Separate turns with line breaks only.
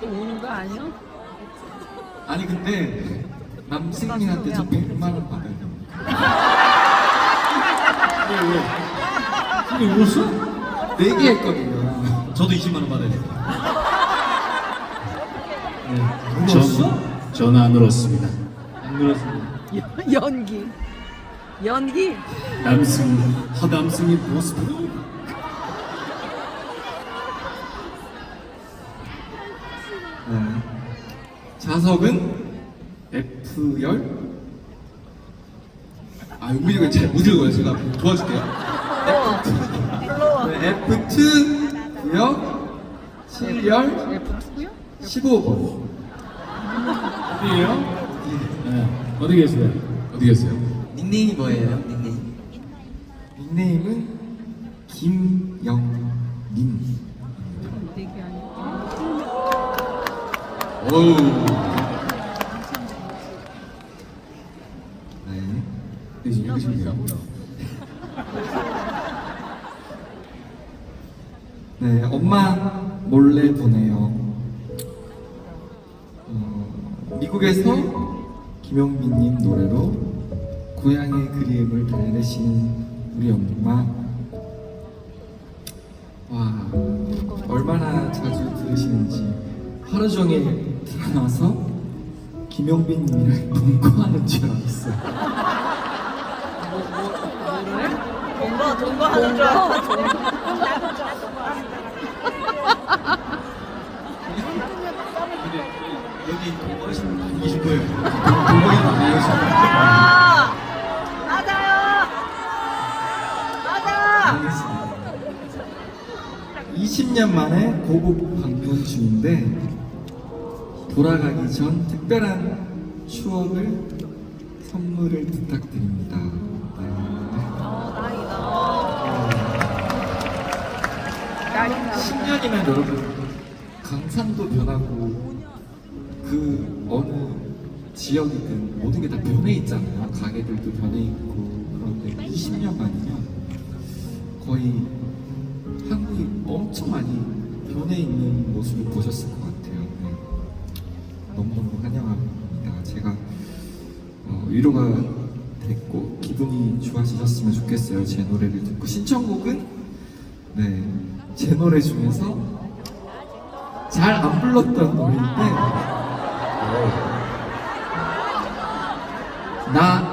또 우는 거 아니야?
아니 근데 남승민한테 저 100만 원 받아야 돼요.
근데 울었어?
네개 했거든요.
저도 20만 원 받아야 돼요. 네.
울었어?
전, 저는 안 울었습니다. 안 울었습니다.
연- 연기. 연기.
남승, 허남승의 모습으로.
네. 자석은 F열. 아 용민이가 잘 못 읽어요. 제가 도와줄게요. 네, F2 구역 7열
F2고요?
15번.
어디에요? 네. 어디 계세요?
어디 계세요?
닉네임이 뭐예요? 닉네임?
닉네임은 김영민.
되게 아니고.
네. 네, 지금 읽으시면 돼요. 네, 엄마 몰래 보내요. 어, 미국에서 김용민님 노래로 고향의 그리움을 달래시는 우리 엄마. 와, 얼마나 자주 들으시는지 하루 종일 들어나서 김용빈님이랑 동거하는 줄 알았어요.
동거 동거 하는 줄 알았어.
여기 동거하시는 분 아니신 거예요? 동거인 아니시죠? 20년 만에 고국 방문 중인데 돌아가기 전 특별한 추억을 선물을 부탁드립니다. 네.
딸이나
10년이면 여러분 강산도 변하고 그 어느 지역이든 모든 게 다 변해 있잖아요. 가게들도 변해 있고 그런데 20년 만이면 거의 엄청 많이 변해 있는 모습을 보셨을 것 같아요. 네. 너무너무 환영합니다. 제가 어, 위로가 됐고 기분이 좋아지셨으면 좋겠어요. 제 노래를 듣고 신청곡은 네, 제 노래 중에서 잘 안 불렀던 노래인데 나